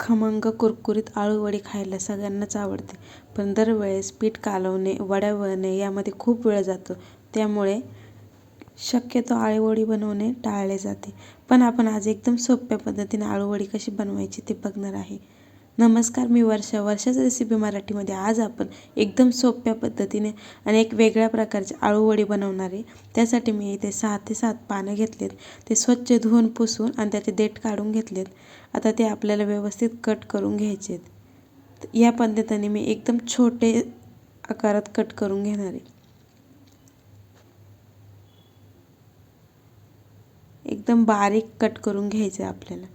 खमंग कुरकुरीत आळूवडी खायला सगळ्यांनाच आवडते. पण दरवेळेस पीठ कालवणे वड्या वळणे यामध्ये खूप वेळ जातो. त्यामुळे शक्यतो आळूवडी बनवणे टाळले जाते. पण आपण आज एकदम सोप्या पद्धतीने आळूवडी कशी बनवायची ते बघणार आहे. नमस्कार मी वर्षा. वर्षाच रेसिपी मराठीमध्ये आज आपण एकदम सोप्या पद्धतीने आणि एक वेगळ्या प्रकारची आळूवडी बनवणार आहे. त्यासाठी मी इथे सहा ते सात पानं घेतलेत. ते स्वच्छ धुवून पुसून आणि त्याचे देठ काढून घेतलेत. आता ते आपल्याला व्यवस्थित कट करून घ्यायचे आहेत. या पद्धतीने मी एकदम छोटे आकारात कट करून घेणार आहे. एकदम बारीक कट करून घ्यायचे आपल्याला.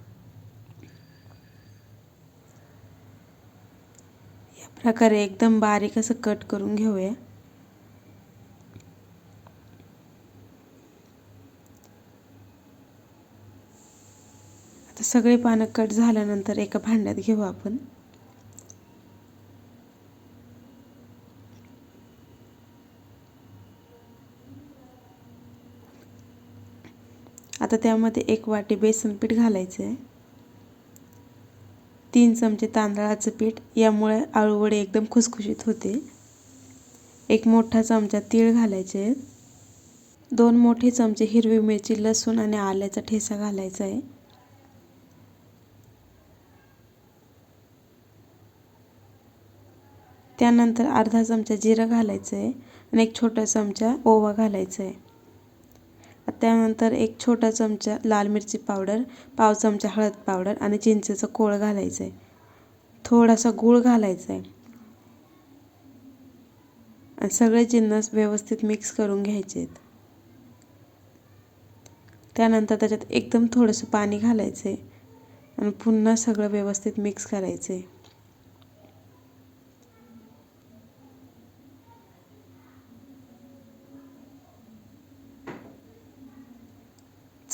प्रकारे एकदम बारीक असं कट करून घेऊया. आता सगळे पानं कट झाल्यानंतर एका भांड्यात घेऊ आपण. आता त्यामध्ये एक वाटी बेसन पीठ घालायचं आहे तीन चमचे तांदळाचं पीठ यामुळे आळूवडे एकदम खुसखुशीत होते. एक मोठा चमचा तीळ घालायचे. दोन मोठे चमचे हिरवी मिरची लसूण आणि आल्याचा ठेसा घालायचा आहे. त्यानंतर अर्धा चमचा जिरं घालायचं आहे आणि एक छोटा चमचा ओवा घालायचा आहे. त्यानंतर एक छोटा चमचा लाल मिरची पावडर पाव चमचा हळद पावडर आणि चिंचेचं कोळ घालायचं आहे थोडासा गूळ घालायचा आहे आणि सगळे जिन्नस व्यवस्थित मिक्स करून घ्यायचे आहेत त्यानंतर त्याच्यात एकदम थोडंसं पाणी घालायचं आहे आणि पुन्हा सगळं व्यवस्थित मिक्स करायचं आहे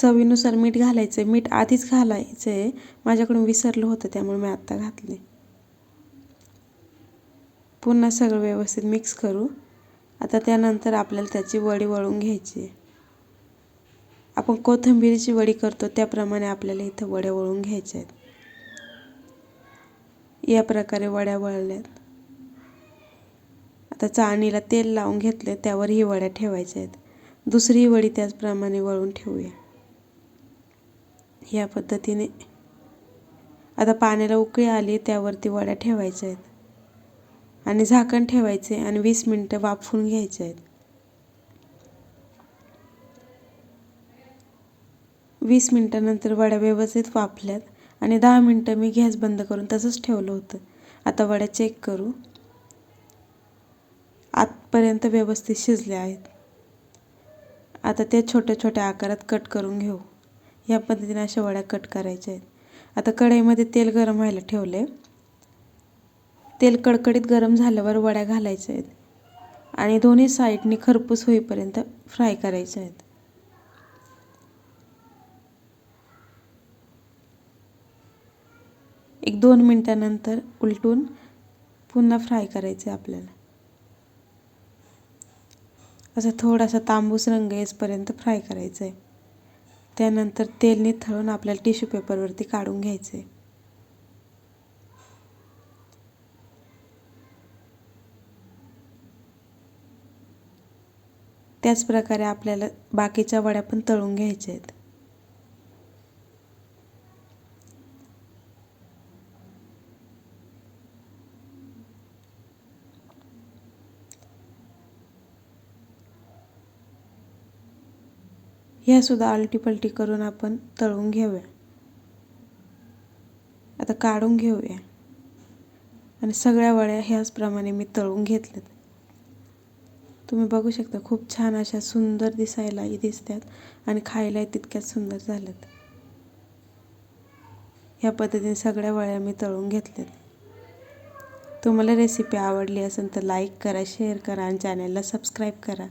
चवीनुसार मीठ घालायचं आहे मीठ आधीच घालायचं आहे माझ्याकडून विसरलं होतं त्यामुळे मी आत्ता घातले पुन्हा सगळं व्यवस्थित मिक्स करू. आता त्यानंतर आपल्याला त्याची वडी वळून घ्यायची आपण कोथिंबीरीची वडी करतो त्याप्रमाणे आपल्याला इथं वड्या वळून घ्यायच्या आहेत या प्रकारे वड्या वळल्यात. आता चाळणीला तेल लावून घेतले त्यावर ही वड्या ठेवायच्या आहेत दुसरी वडी त्याचप्रमाणे वळून ठेवूया. या पद्धतीने. आता पाण्याला उकळी आली त्यावरती वड्या ठेवायच्या आहेत. आणि झाकण ठेवायचे आणि वीस मिनटं वाफवून घ्यायचे आहेत. वीस मिनटानंतर वड्या व्यवस्थित वाफल्यात आणि दहा मिनटं मी गॅस बंद करून तसंच ठेवलं होतं. आता वड्या चेक करू. आतपर्यंत व्यवस्थित शिजल्या आहेत. आता त्या छोट्या छोट्या आकारात कट करून घेऊ. या पद्धतीने अशा वड्या कट करायच्या आहेत. आता कढईमध्ये तेल गरम व्हायला ठेवले. तेल कडकडीत गरम झाल्यावर वड्या घालायच्या आहेत. आणि दोन्ही साईडनी खरपूस होईपर्यंत फ्राय करायच्या आहेत. एक दोन मिनटानंतर उलटून पुन्हा फ्राय करायचे आपल्याला. असं थोडासा तांबूस रंग येसपर्यंत फ्राय करायचं आहे त्यानंतर तेल निथळून आपल्याला टिश्यू पेपरवरती काढून घ्यायचं. आहे त्याच प्रकारे आपल्याला बाकीच्या वड्या पण तळून घ्यायच्या आहेत. ह्यासुद्धा आलटीपलटी करून आपण तळून घेऊया. आता काढून घेऊया. आणि सगळ्या वड्या ह्याचप्रमाणे मी तळून घेतल्यात. तुम्ही बघू शकता खूप छान अशा सुंदर दिसायलाही दिसतात आणि खायलाही तितक्याच सुंदर झाल्यात. ह्या पद्धतीने सगळ्या वड्या मी तळून घेतल्यात. तुम्हाला रेसिपी आवडली असेल तर लाईक करा शेअर करा आणि चॅनलला सबस्क्राईब करा.